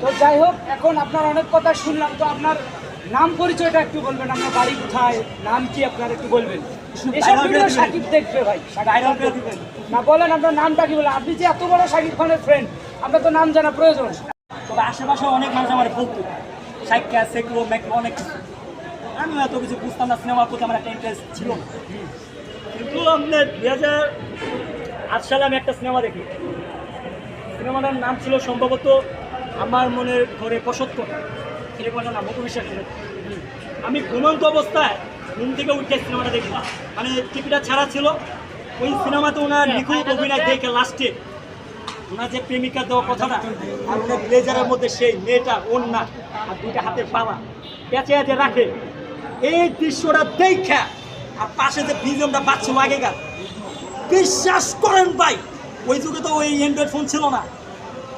তো যাই হোক এখন আপনার অনেক কথা শুনলাম তো আপনার নাম পরিচয়টা একটু বলবেন আপনার বাড়ি কোথায় নাম কি আপনার একটু বলবেন? এসব ভিডিও সাকিব দেখবে ভাই। না বলেন আপনার নামটা কি বলেন? আপনি যে এত বড় সাকিব খানের ফ্রেন্ড আপনার তো নাম জানা প্রয়োজন। তবে আশেপাশে অনেক মানুষ আমার বলতো সাইকা সেকলো ম্যাকলো অনেক কিছু। আমি এত কিছু বুঝতাম না সিনেমার প্রতি আমার একটা ইন্টারেস্ট ছিল কিন্তু আপনার দুই হাজার আট সালে আমি একটা সিনেমা দেখি। সিনেমাটার নাম ছিল সম্ভবত আমার মনের ঘরে পঁচাত্তর এরকম একটা নাম উপবিশ্বাস আমি ঘুমন্ত অবস্থায় ঘুম থেকে উঠে সিনেমাটা দেখলাম। মানে টিভিটা ছাড়া ছিল, ওই সিনেমাতে ওনার নিখুঁত অভিনয় দেখে লাস্টে ওনার যে প্রেমিকা দেওয়া কথাটা, আর ওনার ব্লেজারের মধ্যে সেই মেয়েটা ওন্না আর দুইটা হাতের পালা পেঁচে পেঁচে রাখে। এই দৃশ্যটা দেখা, আর পাশে যে বিজমটা বাচ্চা আগেকার বিশ্বাস করেন ভাই, ওই যুগে তো ওই অ্যান্ড্রয়েড ফোন ছিল না।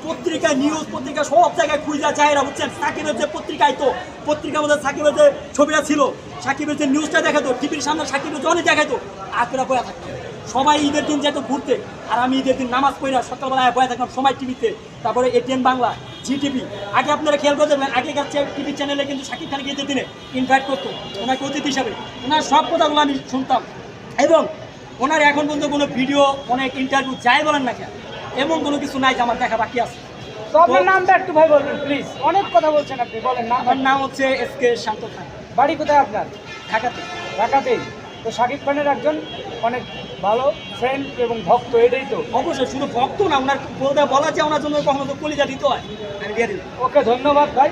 পত্রিকা নিউজ পত্রিকা সব জায়গায় খুঁজা চাহিদা বুঝছেন? সাকিবের যে পত্রিকায় তো, পত্রিকার মধ্যে সাকিবের যে ছবিটা ছিল, সাকিবের যে নিউজটা দেখাতো টিভির সামনে সাকিবের জনই দেখাতো আগ্রা বয়া থাকতো। সবাই ঈদের দিন যেত ঘুরতে, আর আমি ঈদের দিন নামাজ পড়া সকালবেলায় বয়া থাকলাম সময় টিভিতে তারপরে এটিএন বাংলা জি টিভি আগে আপনারা খেয়াল করে দেবেন আগেকার টিভি চ্যানেলে কিন্তু সাকিব খানকে ঈদের দিনে ইনভাইট করতো, ওনাকে অতিথি হিসাবে। ওনার সব কথাগুলো আমি শুনতাম। এবং ওনার এখন পর্যন্ত কোনো ভিডিও অনেক ইন্টারভিউ যাই বলেন না কেন এমন কোনো কিছু নাই যে আমার দেখা বাকি আছে। তো আপনার নামটা একটু ভাই বলবেন প্লিজ অনেক কথা বলছেন আপনি বলেন না আমার নাম হচ্ছে এস কে শান্ত খান। বাড়ি কোথায় আপনার? ঢাকাতে। ঢাকাতেই তো শাকিব খানের একজন অনেক ভালো ফ্রেন্ড এবং ভক্ত এটাই তো। অবশ্যই শুধু ভক্ত না ওনার বলতে বলা যে ওনার জন্য কখনো তো কলিজা দিতে হয়। আমি দিয়ে দিই ওকে ধন্যবাদ ভাই।